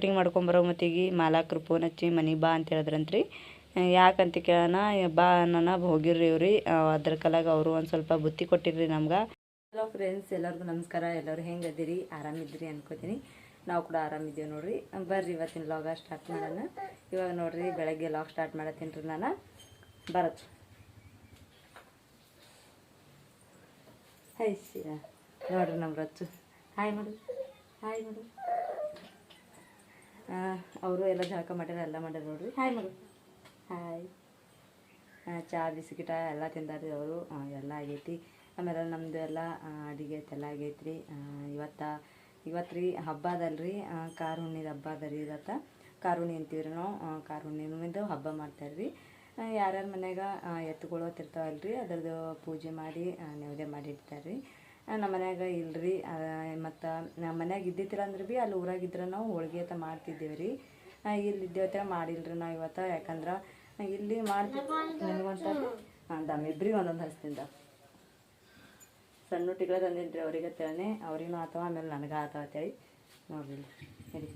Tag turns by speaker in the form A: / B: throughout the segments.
A: Cutting ಮಾಡ್ಕೊಂಬರೋ ಮತ್ತಿಗೆ ಮಾಲಾಕ್ರು phone ಹಚ್ಚಿ ಮನೆಗೆ ಬಾ ಅಂತ ಹೇಳಿದ್ರಂತ್ರಿ. ಯಾಕಂತ ಕೇಳೋಣ ಬಾ ಅನ್ನೋಣ, ಹೋಗಿರ್ರಿ ಇವ್ರಿ. ಅದ್ರ ಕಲಾಗ ಅವರು ಒಂದು ಸ್ವಲ್ಪ ಬುತ್ತಿ ಕೊಟ್ಟಿರ್ರಿ ನಮ್ಗೆ. ಹಲೋ ಫ್ರೆಂಡ್ಸ್ ಎಲ್ಲರಿಗೂ ನಮಸ್ಕಾರ. ಎಲ್ಲರೂ ಹೆಂಗದಿರಿ ಆರಾಮಿದ್ರಿ ಅನ್ಕೋತೀನಿ. ನಾವು ಕೂಡ ಆರಾಮಿದ್ದೀವಿ ನೋಡ್ರಿ. ಬರ್ರಿ ಇವತ್ತಿನ ಲಾಗ ಸ್ಟಾರ್ಟ್ ಮಾಡೋಣ. ಇವಾಗ ನೋಡ್ರಿ ಬೆಳಗ್ಗೆ ಲಾಗ್ ಸ್ಟಾರ್ಟ್ ಮಾಡತ್ತೀನಿ ರೀ ನಾನು. ಬರತ್. ಹೈ ನೋಡ್ರಿ ನಮ್ಮ ರಚ್ಚು. ಹಾಯ್ ಮಾಡು ಹಾಯ್ ಮಾಡು ಅವರು ಎಲ್ಲ ಜಳಕ ಮಾಡ್ಯಾರ, ಎಲ್ಲ ಮಾಡ್ಯಾರ ನೋಡ್ರಿ. ಹಾಯ್ ಮಗು. ಹಾಯ್ ಚಹಾ ಬಿಸ್ಕಿಟ ಎಲ್ಲ ತಿಂದಾರ್ರಿ ಅವರು. ಎಲ್ಲ ಆಗೈತಿ. ಆಮೇಲೆ ನಮ್ಮದು ಎಲ್ಲ ಅಡುಗೆ ಎಲ್ಲ ಆಗೈತ್ರಿ. ಇವತ್ತು ಇವತ್ತು ರೀ ಹಬ್ಬ ಅದಲ್ರಿ. ಕಾರು ಹುಣ್ಣಿದ ಹಬ್ಬ ಅದ ರೀ ಇವತ್ತು. ಕಾರು ಹುಣ್ಣಿ ಅಂತೀವ್ರಿ ನಾವು. ಕಾರು ಹುಣ್ಣಿಮಿಂದ ಹಬ್ಬ ಮಾಡ್ತಾರೆ ರೀ ಯಾರ್ಯಾರ ಮನೆಯಾಗ ಎತ್ತುಗಳು ಹೊತ್ತಿರ್ತಾವಲ್ರಿ ಅದರದ್ದು ಪೂಜೆ ಮಾಡಿ ನೈವೇದ್ಯ ಮಾಡಿ ಇಡ್ತಾರೆ ರೀ ನಮ್ಮ ಮನ್ಯಾಗ ಇಲ್ರಿ. ಮತ್ತು ನಮ್ಮ ಮನ್ಯಾಗ ಇದ್ದಿತ್ತಿಲ್ಲ ಅಂದ್ರೆ ಭೀ ಅಲ್ಲಿ ಊರಾಗಿದ್ರೆ ನಾವು ಹೋಳ್ಗಿ ಅಂತ ಮಾಡ್ತಿದ್ದೇವೆ ರೀ. ಇಲ್ಲಿ ಇದ್ದೇವತ್ತ ಮಾಡಿಲ್ರಿ ನಾವು ಇವತ್ತು. ಯಾಕಂದ್ರೆ ಇಲ್ಲಿ ಮಾಡ್ತೀವಿ ಹಾಂ ದಮ್ ಇಬ್ರಿಗೆ ಒಂದೊಂದು ಹಸ್ತಿಂದ ಸಣ್ಣ ಹುಟ್ಟಿಗಳ ತಂದಿದ್ರಿ ರೀ ಅವ್ರಿಗೆ ಅಂತೇಳಿ ಅವ್ರಿಗೂ ಆತವ ಆಮೇಲೆ ನನಗೆ ಆತವ ಅಂತೇಳಿ ನೋಡ್ರಿ ಹೇಳಿ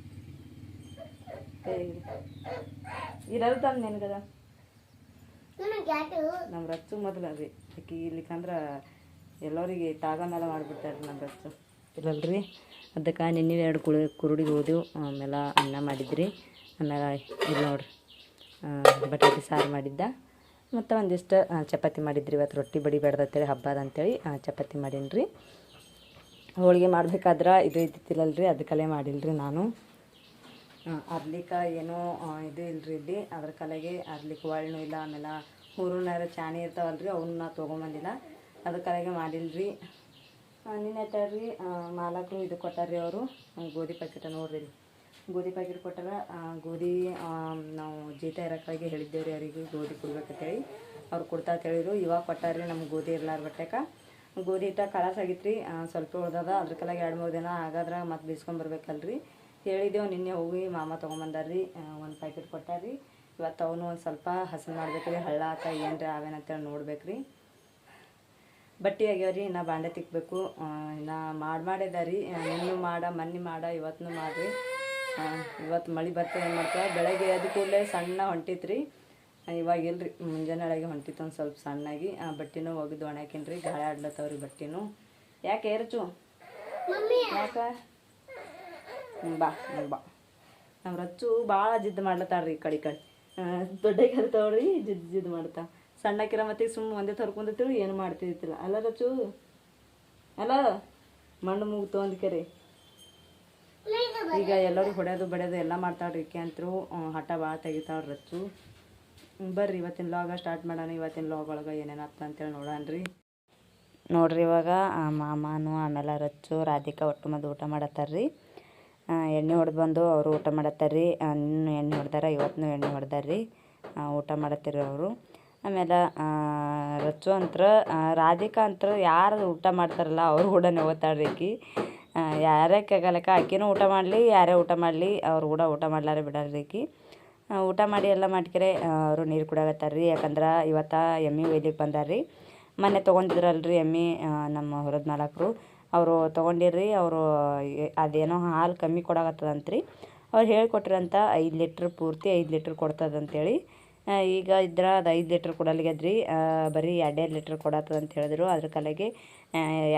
A: ಇರೋದು ತಮ್ಮ ನಿನಗದ? ನಮ್ಮ ರಚ್ಚು ಮೊದಲು ರೀ. ಆಕಿ ಇಲ್ಲಿಕಂದ್ರೆ ಎಲ್ಲರಿಗೆ ತಾಗಮೇಲೆ ಮಾಡಿಬಿಡ್ತಾರೆ ನಮ್ಮ ಬೆಸ್ಟು ಇಲ್ಲಲ್ರಿ? ಅದಕ್ಕೆ ನಿನ್ನೆ ಎರಡು ಕುಳಿ ಕುರುಡಿಗೆ ಹೋದೆವು. ಆಮೇಲೆ ಅನ್ನ ಮಾಡಿದ್ರಿ. ಆಮೇಲೆ ಇಲ್ಲಿ ನೋಡ್ರಿ ಬಟಾಟೆ ಸಾರು ಮಾಡಿದ್ದ. ಮತ್ತು ಒಂದಿಷ್ಟು ಚಪಾತಿ ಮಾಡಿದ್ರಿ. ಇವತ್ತು ರೊಟ್ಟಿ ಬಡಿ ಬೇಡ್ದತ್ತೇಳಿ ಹಬ್ಬ ಅದ ಅಂತೇಳಿ ಚಪಾತಿ ಮಾಡೀನಿ ರೀ ಹೋಳಿಗೆ ಮಾಡ್ಬೇಕಾದ್ರೆ ಇದು ಇದ್ದಿತ್ತಿಲ್ಲಲ್ರಿ ಅದಕ್ಕಲ್ಲೇ ಮಾಡಿಲ್ರಿ ನಾನು. ಅರ್ಲಿಕ ಏನೋ ಇದು ಇಲ್ರಿ ಇಲ್ಲಿ. ಅದ್ರ ಕಲೆಗೆ ಅರ್ಲಿಕ್ಕೆ ಒಳ್ಳು ಇಲ್ಲ. ಆಮೇಲೆ ಹೂರುನಾರ ಚಾಣಿ ಇರ್ತಾವಲ್ರಿ, ಅವನ್ನ ತೊಗೊಂಬಂದಿಲ್ಲ. ಮಾಡಿಲ್ಲ ಮಾಡಿಲ್ರಿ. ನಿನ್ನೆ ರೀ ಮಾಲಕರು ಇದು ಕೊಟ್ಟಾರ್ರಿ ಅವರು. ಗೋಧಿ ಪ್ಯಾಕೆಟ್ ನೋಡ್ರಿ. ಗೋಧಿ ಪ್ಯಾಕೆಟ್ ಕೊಟ್ಟಾರ ಗೋಧಿ ನಾವು ಜೀತ ಇರೋಕ್ಕಾಗಿ ಹೇಳಿದ್ದೇವೆ ರೀ ಅವರಿಗೆ ಗೋಧಿ ಕೊಡ್ಬೇಕಂತೇಳಿ. ಅವ್ರು ಕೊಡ್ತಾ ಹೇಳಿದ್ರು ಇವಾಗ ಕೊಟ್ಟಾರ್ರಿ, ನಮ್ಗೆ ಗೋಧಿ ಇರ್ಲಾರ ಬಟ್ಟೆಕ. ಗೋಧಿ ಹಿಟ್ಟ ಕಳಸ ಆಗಿತ್ತು ರೀ ಸ್ವಲ್ಪ ಉಳ್ದದ. ಅದ್ರ ಕಲಾಗ ಎರಡು ಮೂರು ದಿನ ಆಗಾದ್ರೆ ಮತ್ತೆ ಬೀಸ್ಕೊಂಬರ್ಬೇಕಲ್ರಿ ಹೇಳಿದ್ದೆವು ನಿನ್ನೆ ಹೋಗಿ ಮಾಮ ತೊಗೊಂಬಂದಾರ್ರಿ ಒಂದು ಪ್ಯಾಕೆಟ್ ಕೊಟ್ಟಾರ್ರಿ. ಇವತ್ತು ಅವನು ಒಂದು ಸ್ವಲ್ಪ ಹಸನ್ ಮಾಡ್ಬೇಕು ರೀ ಹಳ್ಳ ಆತ ಏನು ಅವೇನಂತೇಳಿ ನೋಡ್ಬೇಕು ರೀ ಬಟ್ಟೆ ಆಗ್ಯಾವ್ರಿ ಇನ್ನು ಬಾಂಡೆ ತಿಕ್ಕಬೇಕು ಇನ್ನು ಮಾಡಿ ಮಾಡಿದಾರಿ ನಿನ್ನೂ ಮಾಡ ಮನ್ನಿ ಮಾಡ ಇವತ್ತು ಮಾಡಿರಿ. ಇವತ್ತು ಮಳೆ ಬರ್ತದೆ ಏನು ಮಾಡ್ತೇವೆ ಬೆಳಗ್ಗೆ ಎದ್ದು ಕೂಡಲೇ ಸಣ್ಣ ಹೊಂಟಿತ್ರಿ. ಇವಾಗ ಇಲ್ರಿ ಮುಂಜಾನೆ ಒಳಗೆ ಹೊಂಟಿತ್ತು ಒಂದು ಸ್ವಲ್ಪ ಸಣ್ಣಾಗಿ. ಆ ಬಟ್ಟೆನೂ ಒಗೆದು ಒಣಕಿನ್ರಿ ಗಾಳಿ ಆಡ್ಲತ್ತವ್ರಿ ಬಟ್ಟೆನೂ. ಯಾಕೆ ಏರ್ಚು? ಯಾಕೆ? ಬಾ ಬಾ. ನಮ್ಮ ರಚ್ಚು ಭಾಳ ಜಿದ್ದು ಮಾಡ್ಲತ್ತಾಳ್ರಿ ಈ ಕಡೆ ಕಡೆ. ದೊಡ್ಡ ಕಲ್ತವ್ರಿ ಜಿದ್ದು ಜಿದ್ದು ಮಾಡ್ತಾ. ಸಣ್ಣಕ್ಕಿರ ಮತ್ತೆ ಸುಮ್ಮನೆ ಒಂದೇ ತರ್ಕೊಂಡಿರ್ತೀವಿ ಏನು ಮಾಡ್ತಿದ್ದಿಲ್ಲ. ಅಲ್ಲ ರಚು, ಅಲ್ಲ ಮಣ್ಣು ಮುಗಿತು ಅಂದ್ಕೆರಿ ಈಗ ಎಲ್ಲರೂ ಹೊಡೆಯೋದು ಬಡಿಯೋದು ಎಲ್ಲ ಮಾಡ್ತಾವ್ರಿ ಈಕೆ ಹಠ ಭಾಳ ತೆಗಿತಾವ್ರಿ ರಚ್ಚು ಬರ್ರಿ ಇವತ್ತಿನ ಲಾಗ ಸ್ಟಾರ್ಟ್ ಮಾಡೋಣ. ಇವತ್ತಿನ ಲಾಗ್ ಒಳಗೆ ಏನೇನು ಅಂತೇಳಿ ನೋಡೋಣ್ರಿ ನೋಡ್ರಿ ಇವಾಗ ಮಾಮಾನು, ಆಮೇಲೆ ರಚ್ಚು, ರಾಧಿಕಾ ಒಟ್ಟು ಮದ್ದು ಊಟ ಮಾಡತ್ತಾರ್ರಿ. ಎಣ್ಣೆ ಹೊಡೆದು ಬಂದು ಅವರು ಊಟ ಮಾಡತ್ತಾರ್ರಿ. ಇನ್ನು ಎಣ್ಣೆ ಹೊಡೆದಾರ ಇವತ್ತು ಎಣ್ಣೆ ಹೊಡೆದಾರ್ರಿ. ಊಟ ಮಾಡತ್ತೀರಿ ಅವರು ಆಮೇಲೆ ರಚ್ಚು ಅಂತ್ರ ರಾಧಿಕಾ ಅಂತ್ರ ಯಾರು ಊಟ ಮಾಡ್ತಾರಲ್ಲ ಅವ್ರ ಕೂಡ ಓದ್ತಾಳ್ರಿ ಆಕಿ ಯಾರೇ ಕಗಲಕ ಆಕಿನೂ ಊಟ ಮಾಡಲಿ, ಯಾರೇ ಊಟ ಮಾಡಲಿ, ಅವ್ರು ಕೂಡ ಊಟ ಮಾಡ್ಲಾರೆ ಬಿಡಲ್ರಿ ಆಕಿ ಊಟ ಮಾಡಿ ಎಲ್ಲ ಮಾಡ್ಕೆರೆ ಅವರು ನೀರು ಕುಡಿಯಕತ್ತಾರ ರೀ ಯಾಕಂದ್ರೆ ಇವತ್ತು ಎಮ್ಮೆ ಒಯ್ಲಿಕ್ಕೆ ಬಂದಾರ್ರಿ. ಮೊನ್ನೆ ತೊಗೊಂಡಿದ್ರಲ್ರಿ ಎಮ್ಮೆ ನಮ್ಮ ಹೊರದ ಮಾಲಕರು. ಅವರು ತೊಗೊಂಡಿರ್ರಿ, ಅವರು ಅದೇನೋ ಹಾಲು ಕಮ್ಮಿ ಕೊಡಾಕತ್ತದಂತ್ರಿ. ಅವ್ರು ಹೇಳಿಕೊಟ್ರಂತ ಐದು ಲೀಟ್ರ್ ಪೂರ್ತಿ ಐದು ಲೀಟ್ರ್ ಕೊಡ್ತದಂತೇಳಿ. ಈಗ ಇದ್ರ ಅದು ಐದು ಲೀಟ್ರ್ ಕೊಡಲ್ಗ್ಯದ್ರಿ ಬರೀ ಎರಡೇ ಲೀಟ್ರ್ ಕೊಡತ್ತದ ಅಂತ ಹೇಳಿದ್ರು. ಅದ್ರ ಕಲೆಗೆ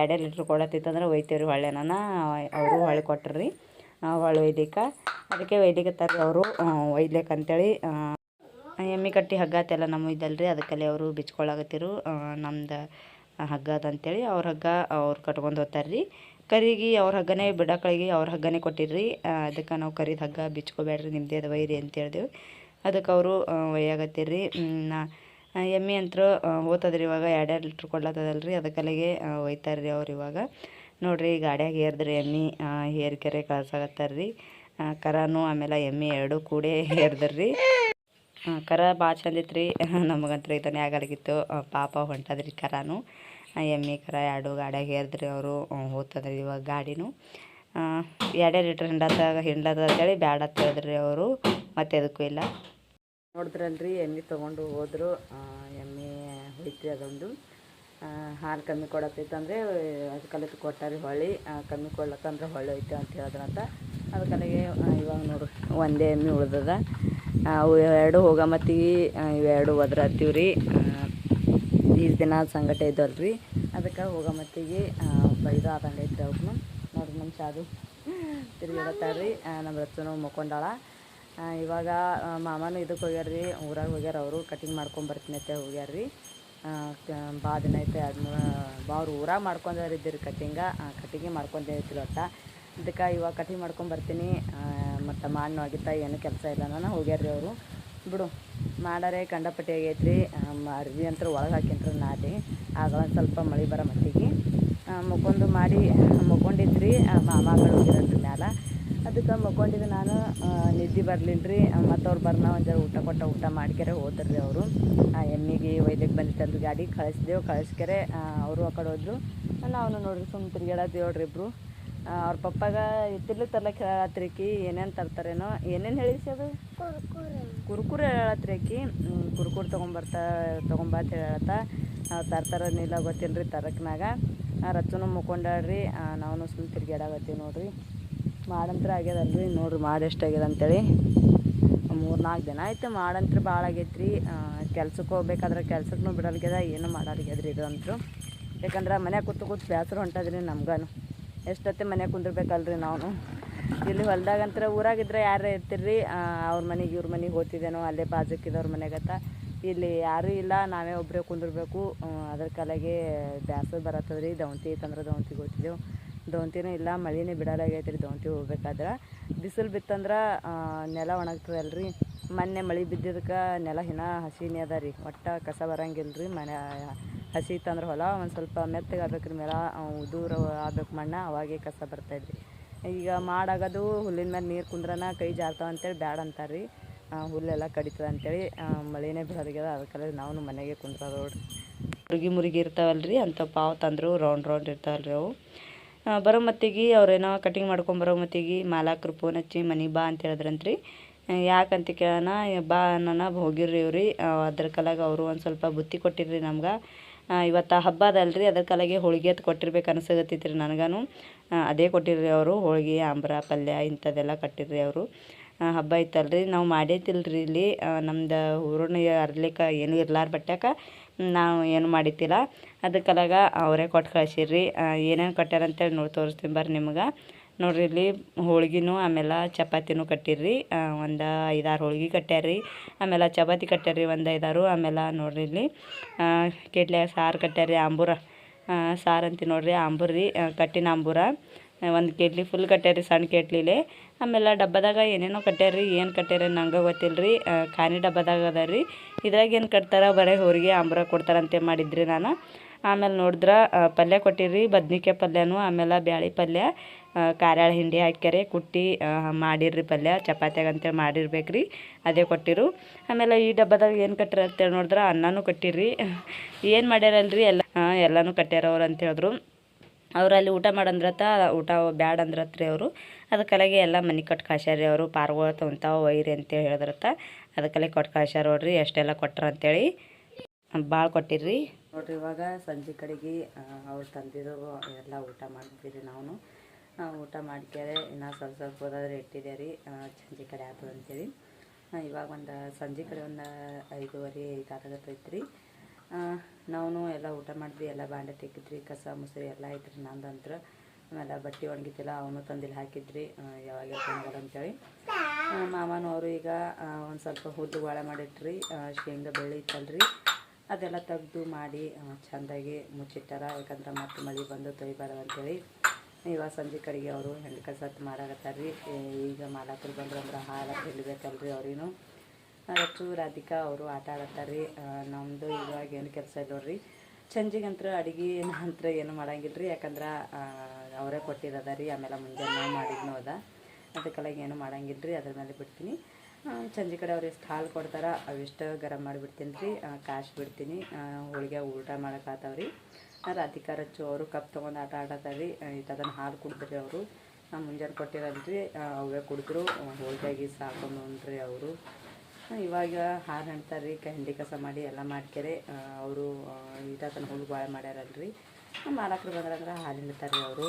A: ಎರಡೇ ಲೀಟ್ರ್ ಕೊಡತ್ತಿತ್ತಂದ್ರೆ ಒಯ್ತೇವ್ರಿ ಹೊಳ್ಳೆನ ಅವರು ಹೊಳೆ ಕೊಟ್ರಿ ಹೊಳೆ ಒಯ್ಲಿಕ್ಕೆ ಅದಕ್ಕೆ ಒಯ್ಲಿಕತ್ತಾರ ಅವರು ಒಯ್ಲಿಕ್ಕೆ ಅಂತೇಳಿ ಎಮ್ಮೆ ಕಟ್ಟಿ ಹಗ್ಗ ಆತೆಲ್ಲ ನಮ್ಮ ಇದಲ್ರಿ. ಅದಕ್ಕಲ್ಲಿ ಅವರು ಬಿಚ್ಕೊಳಕತ್ತಿರು. ನಮ್ದು ಹಗ್ಗ ಅದಂತೇಳಿ ಅವ್ರ ಹಗ್ಗ ಅವ್ರು ಕಟ್ಕೊಂಡು ಹೋಗ್ತಾರ್ರಿ. ಕರಿಗೆ ಅವ್ರ ಹಗ್ಗನೇ, ಬಿಡಕಳಿಗೆ ಅವ್ರ ಹಗ್ಗನೇ ಕೊಟ್ಟಿರ್ರಿ. ಅದಕ್ಕೆ ನಾವು ಕರಿದ ಹಗ್ಗ ಬಿಚ್ಕೋಬೇಡ್ರಿ. ನಿಮ್ಮದೇ ಅದು ವೈರಿ ಅಂತ ಹೇಳಿದೆವು ಅದಕ್ಕೆ ಅವರು ಒಯ್ಯಾಗತ್ತಿರ್ರಿ ಎಮ್ಮೆ ಅಂತ್ರ ಹೋತದ್ರಿ ಇವಾಗ. ಎರಡು ಲೀಟ್ರ್ ಕೊಡ್ಲತ್ತದಲ್ಲ ರೀ ಅದಕ್ಕಲ್ಲಿಗೆ ರೀ ಅವ್ರು ಇವಾಗ. ನೋಡಿರಿ ಗಾಡ್ಯಾಗ ಏರ್ದ್ರಿ ಎಮ್ಮೆ ಹೇರ್ಕೆರೆ ಕಳ್ಸಾಕತ್ತಾರ್ರಿ. ಕರಾನು, ಆಮೇಲೆ ಎಮ್ಮೆ ಎರಡು ಕೂಡಿ ಏರ್ದ್ರಿ. ಕರ ಭಾಳ ಚಂದ ಇತ್ತು ರೀ ನಮಗಂತ್ರ ಇದನ್ನೇ ಆಗಲಾಗಿತ್ತು. ಪಾಪ ಹೊಂಟದ್ರಿ ಕರಾನು. ಎಮ್ಮೆ ಕರ ಎರಡು ಗಾಡ್ಯಾಗ ಏರ್ದ್ರಿ ಅವರು ಹೋತದ್ರಿ ಇವಾಗ ಗಾಡಿನೂ. ಎರಡೇ ಲೀಟ್ರ್ ಹಿಂಡತ್ತಾಗ ಹಿಂಡ್ಲದ ಅಂತೇಳಿ ಬ್ಯಾಡ ಅಂತ ಹೇಳಿದ್ರಿ ಅವರು, ಮತ್ತೆ ಅದಕ್ಕೂ ಇಲ್ಲ. ನೋಡಿದ್ರಲ್ರಿ, ಎಮ್ಮೆ ತೊಗೊಂಡು ಹೋದ್ರು. ಎಮ್ಮೆ ಹೋಯ್ತು ಅದೊಂದು. ಹಾಲು ಕಮ್ಮಿ ಕೊಡತ್ತೈತಂದರೆ ಕಲಿತು ಕೊಟ್ಟಾರಿ ಹೊಳ್ಳಿ. ಕಮ್ಮಿ ಕೊಡ್ಲತ್ತಂದ್ರೆ ಹೊಳ್ಳಿ ಹೋಯ್ತು ಅಂತ ಹೇಳಿದ್ರಂತ. ಅದಕ್ಕಲ್ಲಿಗೆ ಇವಾಗ ನೋಡು, ಒಂದೇ ಎಮ್ಮೆ ಉಳ್ದದ. ಅವು ಎರಡು ಹೋಗಮತ್ತಿಗೆ ಇವೆರಡು ರೀ. ಈ ದಿನ ಸಂಗಟ ಇದ್ದಲ್ರಿ. ಅದಕ್ಕೆ ಹೋಗಮತ್ತಿಗೆ ಬೈದು ಆದಂಗೆ ಐತ್ರಿ ಅವ್ಕನು ನೋಡ್ರಿ ನಮ್ಮ ಶಾದು ತಿರುಗಾಡತ್ತಾಳ್ರಿ ನಮ್ಮ ರಚನು ಮಕ್ಕೊಂಡಾಳ ಇವಾಗ ಮಾಮನೂ ಇದಕ್ಕೆ ಹೋಗ್ಯಾರ್ರಿ. ಊರಾಗ ಹೋಗ್ಯಾರ ಅವರು. ಕಟಿಂಗ್ ಮಾಡ್ಕೊಂಡು ಬರ್ತೀನಿ ಅಂತ ಹೋಗ್ಯಾರ್ರಿ. ಭಾಳ ದಿನ ಐತೆ. ಅದನ್ನ ಬಾ ಅವ್ರು ಊರಾಗ ಮಾಡ್ಕೊಂಡಿದ್ದೀರಿ ಕಟಿಂಗ. ಕಟಿಂಗೇ ಮಾಡ್ಕೊಂಡೇ ಒಟ್ಟು ಅದಕ್ಕೆ ಇವಾಗ ಕಟಿಂಗ್ ಮಾಡ್ಕೊಂಡು ಬರ್ತೀನಿ. ಮತ್ತು ಮಾಡಿ ಆಗಿತ್ತ, ಏನು ಕೆಲಸ ಇಲ್ಲ ನಾನು ಹೋಗ್ಯಾರ್ರಿ ಅವರು. ಬಿಡು, ಮಾಡಾರೆ ಕಂಡಪಟ್ಟಿ ಆಗೈತ್ರಿ. ಅರ್ವಿ ಅಂತ ಒಳಗೆ ಹಾಕಿಂತ್ರ ನಾಟಿ. ಆಗ ಒಂದು ಸ್ವಲ್ಪ ಮಳೆ ಬರೋ ಮಟ್ಟಿಗೆ. ಮುಕ್ಕೊಂಡು ಮಾಡಿ ಮಕ್ಕೊಂಡಿದ್ರಿ ಮಾಮಗಳು ಇರೋದ್ರ ಮ್ಯಾಲ. ಅದಕ್ಕೆ ಮಕ್ಕೊಂಡಿದ್ದು ನಾನು ನಿದ್ದೆ ಬರಲಿಲ್ಲ ರೀ ಮತ್ತು ಅವ್ರು ಬರ್ನ ಒಂದು ಊಟ ಕೊಟ್ಟ ಊಟ ಮಾಡ್ಕೆರೆ ಹೋದ್ರಿ ಅವರು. ಆ ಎಮ್ಮಿಗೆ ಒಯ್ದಕ್ಕೆ ಬಂದಿತ್ತಲ್ರಿ ಗಾಡಿ ಕಳಿಸ್ದೇವು ಕಳಿಸ್ಕೆರೆ ಅವರು ಆ ಕಡೆ ಹೋದ್ರು. ನಾವು ನೋಡ್ರಿ ಸುಮ್ಮನೆ ತಿರ್ಗಾಡತ್ತೀವಿ ಹೇಳ್ರಿ ಇಬ್ಬರು ಅವ್ರ ಪಪ್ಪಾಗ ಇತ್ತಿರ್ಲಿ ತರ್ಲಕ್ಕೆ ಹೇಳತ್ರಿಕಿ ಏನೇನು ತರ್ತಾರೇನೋ. ಏನೇನು ಹೇಳಿಸಿ ಅದು? ಕುರ್ಕುರ್ ಹೇಳತ್ರಿ ಆಕಿ. ಹ್ಮ್, ಕುರ್ಕುರೆ ತೊಗೊಂಬರ್ತಾ ತೊಗೊಂಬಾ ಅಂತ ಹೇಳತ್ತ. ತರ್ತಾರನಿಲ್ಲ ಗೊತ್ತಿಲ್ಲ ರೀ ತರಕ್ನಾಗ. ರಚನು ಮುಕ್ಕೊಂಡಾಳ್ರಿ. ನಾವು ಸುಮ್ಮನೆ ತಿರ್ಗಾಡಕತ್ತೀವಿ ನೋಡ್ರಿ. ಮಾಡಂತ್ರ ಆಗ್ಯದಲ್ರಿ. ನೋಡ್ರಿ ಮಾಡಿ ಎಷ್ಟಾಗ್ಯದ ಅಂತೇಳಿ. ಮೂರು ನಾಲ್ಕು ದಿನ ಆಯ್ತು ಮಾಡಂತ್ರ ಭಾಳ ಆಗೈತ್ರಿ. ಕೆಲ್ಸಕ್ಕೆ ಹೋಗ್ಬೇಕಾದ್ರೆ ಕೆಲ್ಸಕ್ಕೂ ಬಿಡಲ್ಗ್ಯದ ಏನು ಮಾಡಲ್ಗ್ಯದ್ರಿ ಇದು ಅಂತೂ ಯಾಕಂದ್ರೆ ಮನ್ಯಾಗ ಕೂತು ಕೂತು ಬೇಸರ ಹೊಂಟದ್ರಿ ನಮ್ಗನು. ಎಷ್ಟೊತ್ತೆ ಮನ್ಯಾಗ ಕುಂದಿರ್ಬೇಕಲ್ರಿ ನಾವು ಇಲ್ಲಿ ಹೊಲ್ದಾಗಂತ್ರ ಊರಾಗಿದ್ರೆ ಯಾರೇ ಇರ್ತೀರಿ ಅವ್ರ ಮನೆಗೆ ಇವ್ರ ಮನೆಗೆ ಹೋಗ್ತಿದ್ದೇನೋ ಅಲ್ಲೇ ಬಾಜುಕಿದವ್ರ ಮನೆಗತ್ತ. ಇಲ್ಲಿ ಯಾರೂ ಇಲ್ಲ, ನಾವೇ ಒಬ್ಬರೇ ಕುಂದಿರ್ಬೇಕು. ಅದ್ರ ಕಾಲಾಗೆ ಬ್ಯಾಸರ ರೀ ದವಂತಿ ಐತಂದ್ರೆ ದವಂತಿಗೆ ಹೋಗ್ತಿದ್ದೆವು ದವಂತಿನೂ ಇಲ್ಲ, ಮಳೆನೇ ಬಿಡಲಾಗೈತೆ ರೀ ದವಂತಿ ಹೋಗ್ಬೇಕಾದ್ರೆ. ಬಿಸಿಲು ಬಿತ್ತಂದ್ರೆ ನೆಲ ನೆಲ ರೀ ಮೊನ್ನೆ ಮಳೆ ಬಿದ್ದಿದ್ದಕ್ಕೆ ನೆಲ ಹಿನ ಹಸಿನೇ ಅದ ರೀ ಒಟ್ಟು ಕಸ ಬರಂಗಿಲ್ಲ ರೀ ಮನೆ, ಹಸಿ ಇತ್ತಂದ್ರೆ ಹೊಲ ಒಂದು ಸ್ವಲ್ಪ ಮೆತ್ತಗೆ ರೀ ನೆಲ ದೂರ ಆಗ್ಬೇಕು ಮಣ್ಣ, ಅವಾಗೇ ಕಸ ಬರ್ತಾಯಿದ್ರಿ. ಈಗ ಮಾಡಾಗೋದು ಹುಲ್ಲಿನ ಮೇಲೆ ನೀರು ಕುಂದ್ರನ ಕೈ ಜಾರ್ತಾವ ಅಂತೇಳಿ ಬ್ಯಾಡ ಅಂತಾರೆ ರೀ ಹುಲ್ಲೆಲ್ಲ ಕಡಿತದ ಅಂತೇಳಿ ಮಳೆನೇ ಬೀಳೋದಾಗ್ಯದ ಅದಕ್ಕೆ ನಾವು ಮನೆಗೆ ಕುಂತದ ನೋಡ್ರಿ. ಮುರುಗಿ ಮುರುಗಿ ಇರ್ತಾವಲ್ರಿ ಅಂಥ ಪಾವು ತಂದರು ರೌಂಡ್ ರೌಂಡ್ ಇರ್ತಾವಲ್ರಿ ಅವು. ಆ, ಬರೋ ಮತ್ತಿಗೆ ಅವ್ರೇನೋ ಕಟಿಂಗ್ ಮಾಡ್ಕೊಂಬರೋ ಮತ್ತಿಗೆ ಮಾಲಾಕ್ರು ಫೋನ್ ಹಚ್ಚಿ ಮನೆ ಬಾ ಅಂತ ಹೇಳಿದ್ರಂತ್ರಿ. ಯಾಕಂತ ಕೇಳೋಣ ಬಾ ಅನ್ನೋಣ ಹೋಗಿರ್ರಿ ಇವ್ರಿ. ಅದ್ರ ಕಲಾಗ ಅವರು ಒಂದು ಸ್ವಲ್ಪ ಬುತ್ತಿ ಕೊಟ್ಟಿರ್ರಿ ನಮ್ಗೆ. ಇವತ್ತು ಹಬ್ಬ ಅದಲ್ರಿ ಅದ್ರ ಕಲಾಗೆ ಹೋಳಿಗೆ ಅದು ಕೊಟ್ಟಿರ್ಬೇಕು ಅನ್ಸಗತ್ತೈತ್ರಿ ನನಗೂ ಅದೇ ಕೊಟ್ಟಿರ್ರಿ ಅವರು ಹೋಳಿಗೆ ಆಂಬ್ರ ಪಲ್ಯ ಇಂಥದ್ದೆಲ್ಲ ಕಟ್ಟಿರ್ರಿ ಅವರು. ಹಬ್ಬ ಐತಲ್ರಿ. ನಾವು ಮಾಡೈತಿಲ್ರಿ ಇಲ್ಲಿ. ನಮ್ದು ಊರನ್ನ ಅರ್ಲಿಕ್ಕೆ ಏನು ಇರ್ಲಾರ ಬಟ್ಯಾಕ ನಾವು ಏನು ಮಾಡಿದ್ದಿಲ್ಲ ಅದಕ್ಕಲಾಗ ಅವರೇ ಕೊಟ್ಟು ಕಳ್ಸಿರಿ ಏನೇನು ಕೊಟ್ಟಾರಂತೇಳಿ ನೋಡಿ ತೋರಿಸ್ತೀನಿ ಬರ್ರಿ ನಿಮ್ಗೆ. ನೋಡ್ರಿ ಇಲ್ಲಿ ಹೋಳ್ಗಿನೂ ಆಮೇಲೆ ಚಪಾತಿನೂ ಕಟ್ಟಿರ್ರಿ. ಒಂದು ಐದಾರು ಹೋಳ್ಗೆ ಕಟ್ಟ್ಯಾರ್ರಿ ಆಮೇಲೆ ಚಪಾತಿ ಕಟ್ಟ್ಯಾರ್ರಿ ಒಂದು ಐದಾರು. ಆಮೇಲೆ ನೋಡ್ರಿ ಇಲ್ಲಿ ಕೆಟ್ಲೆ ಸಾರು ಕಟ್ಟ್ಯಾರ್ರಿ ಆಂಬೂರ. ಸಾರು ಅಂತೀವಿ ನೋಡ್ರಿ ಆಂಬೂರ್ರಿ. ಕಟ್ಟಿನ ಆಂಬೂರ. ಒಂದು ಕೇಟ್ಲಿ ಫುಲ್ ಕಟ್ಟ್ಯಾರ್ರಿ ಸಣ್ಣ ಕೇಟ್ಲಿಲೆ. ಆಮೇಲೆ ಡಬ್ಬದಾಗ ಏನೇನೋ ಕಟ್ಟ್ಯಾರ್ರಿ ಏನು ಕಟ್ಟ್ಯಾರ ನಂಗೆ ಗೊತ್ತಿಲ್ಲ ರೀ ಖಾನಿ ಡಬ್ಬದಾಗ ಅದ ರೀ ಇದ್ರಾಗ ಏನು ಕಟ್ತಾರ, ಬರೀ ಹೋರಿಗೆ ಆಂಬ್ರ ಕೊಡ್ತಾರಂತೆ ಮಾಡಿದ್ರಿ ನಾನು. ಆಮೇಲೆ ನೋಡಿದ್ರೆ ಪಲ್ಯ ಕೊಟ್ಟಿರಿ ಬದ್ನಿಕಾಯಿ ಪಲ್ಯನೂ, ಆಮೇಲೆ ಬ್ಯಾಳಿ ಪಲ್ಯ ಕಾರ್ಯಾಳ ಹಿಂಡಿ ಹಾಕ್ಯಾರೆ, ಕುಟ್ಟಿ ಮಾಡಿರ್ರಿ ಪಲ್ಯ, ಚಪಾತಿಯಾಗ ಅಂತೇಳಿ ಮಾಡಿರ್ಬೇಕು ರೀ ಅದೇ ಕೊಟ್ಟಿರು. ಆಮೇಲೆ ಈ ಡಬ್ಬದಾಗ ಏನು ಕಟ್ಟಿರ ಅಂತೇಳಿ ನೋಡಿದ್ರೆ, ಅನ್ನನೂ ಕಟ್ಟಿರಿ ಏನು ಮಾಡ್ಯಾರಲ್ರಿ, ಎಲ್ಲ ಎಲ್ಲನೂ ಕಟ್ಟ್ಯಾರ ಅವ್ರು ಅಂತ ಹೇಳಿದ್ರು ಅವ್ರು ಅಲ್ಲಿ ಊಟ ಮಾಡಂದ್ರತ, ಊಟ ಬ್ಯಾಡ ಅಂದ್ರತ್ರಿ ಅವರು ಅದಕ್ಕಲಾಗೆ ಎಲ್ಲ ಮನೆ ಕೊಟ್ಟು ಕಳ್ಸ್ಯಾರ ರೀ ಅವರು, ಪಾರ್ಗೋಳ ತೊಂತಾವ ಒಯ್ರಿ ಅಂತೇಳಿ ಹೇಳಿದ್ರತ. ಅದಕ್ಕಲ್ಲೇ ಕೊಟ್ಟು ಕಳ್ಸ್ಯಾರ ನೋಡ್ರಿ ಅಷ್ಟೆಲ್ಲ ಕೊಟ್ಟರು ಅಂತೇಳಿ ಭಾಳ ಕೊಟ್ಟಿರ್ರಿ. ನೋಡ್ರಿ, ಇವಾಗ ಸಂಜೆ ಕಡೆಗೆ ಅವ್ರು ತಂದಿದ್ದು ಎಲ್ಲ ಊಟ ಮಾಡ್ತೀರಿ ನಾವು ಊಟ ಮಾಡ್ಕ್ಯಾರೆ, ಇನ್ನು ಸ್ವಲ್ಪ ಸ್ವಲ್ಪ ಹೋದಾದ್ರೆ ಇಟ್ಟಿದೆ ರೀ ಸಂಜೆ ಕಡೆ ಆಗ್ತದೆ ಅಂತೇಳಿ. ಇವಾಗ ಒಂದು, ಸಂಜೆ ಕಡೆ ಒಂದು ಐದೂವರೆ ಐದಾರಾಗತ್ತೈತೆ ರೀ ನಾವು ಎಲ್ಲ ಊಟ ಮಾಡಿದ್ವಿ ಎಲ್ಲ ಬಾಂಡೆ ತೆಗಿದ್ರಿ ಕಸ ಮುಸ್ರಿ ಎಲ್ಲ ಐತ್ರಿ ನಂದಂತ್ರ. ಆಮೇಲೆ ಬಟ್ಟೆ ಒಣಗಿತಿಲ್ಲ ಅವನು ತಂದಿಲ್ಲ ಹಾಕಿದ್ರಿ ಯಾವಾಗ ಎಳ್ಕೊಂಬರ ಅಂತೇಳಿ. ಆ, ಮಾಮನೂ ಅವರು ಈಗ ಒಂದು ಸ್ವಲ್ಪ ಹುಲ್ಲು ಬಾಳೆ ಮಾಡಿಟ್ರಿ ಶೇಂಗಾ ಬೆಳ್ಳಿ ಇತ್ತಲ್ರಿ. ಅದೆಲ್ಲ ತೆಗ್ದು ಮಾಡಿ ಚೆಂದಾಗಿ ಮುಚ್ಚಿಟ್ಟಾರ ಯಾಕಂದ್ರೆ ಮತ್ತೆ ಮಳೆ ಬಂದು ತೊಯ್ಬಾರ್ದು ಅಂತೇಳಿ. ಇವಾಗ ಸಂಜೆ ಕಡೆಗೆ ಅವರು ಹೆಣ್ಣು ಕಸತ್ತು ಮಾಡಾಕತ್ತಾರ್ರಿ ಈಗ ಮಾಲಕರು ಬಂದ್ರೆ ಅಂದ್ರೆ ಹಾಲು ಹಿಡ್ಬೇಕಲ್ರಿ ಅವ್ರಿಗೂ. ರಚ್ಚು ರಾಧಿಕಾ ಅವರು ಆಟ ಆಡತ್ತಾರ್ರಿ. ನಮ್ಮದು ಇವಾಗ ಏನು ಕೆಲಸ ಇಲ್ಲ ನೋಡ್ರಿ ಸಂಜೆಗಂತ್ರ ಅಡುಗೆ ನಂತರ ಏನು ಮಾಡಂಗಿಲ್ಲ ರೀ ಯಾಕಂದ್ರೆ ಅವರೇ ಕೊಟ್ಟಿರೋದ ರೀ ಆಮೇಲೆ ಮುಂಜಾನೆ ನಾವು ಮಾಡಿದ್ನು ಅದ. ಅದಕ್ಕೆಲ್ಲ ಏನು ಮಾಡಂಗಿಲ್ಲ ರೀ ಅದ್ರ ಮೇಲೆ ಬಿಡ್ತೀನಿ. ಸಂಜೆ ಕಡೆ ಅವ್ರು ಎಷ್ಟು ಹಾಲು ಕೊಡ್ತಾರ ಅವೆಷ್ಟು ಗರಂ ಮಾಡಿಬಿಡ್ತೀನಿ ರೀ ಕಾಶ್ ಬಿಡ್ತೀನಿ. ಹೋಳಿಗೆ ಊಟ ಮಾಡೋಕ್ಕಾತಾವ್ರಿ ರಾಧಿಕಾ ರಚ್ಚು ಅವರು ಕಪ್ ತೊಗೊಂಡು ಆಟ ಆಡತ್ತಾರ್ರಿ. ಅದನ್ನು ಹಾಲು ಕುಡಿದ್ರಿ ಅವರು. ಮುಂಜಾನೆ ಕೊಟ್ಟಿರಲ್ರಿ. ಅವೇ ಕುಡಿದ್ರು. ಹೋಳಿಗೆ ಸಾಕೊಂಡು ಅವರು. ಇವಾಗ ಹಾಲು ಹಣ್ತಾರೆ ರೀ ಹಿಂಡಿ ಕಸ ಮಾಡಿ ಎಲ್ಲ ಮಾಡ್ಕ್ಯಾರೆ ಅವರು ಈಟತನ ಹುಲ್ಲು ಮಾಡ್ಯಾರಲ್ಲ ಮಾಡ್ಯಾರಲ್ರಿ. ಮಾಲಕರು ಬಂದ್ರಂದ್ರೆ ಹಾಲು ಹಿಂಡ್ತಾರೆ ರೀ ಅವರು.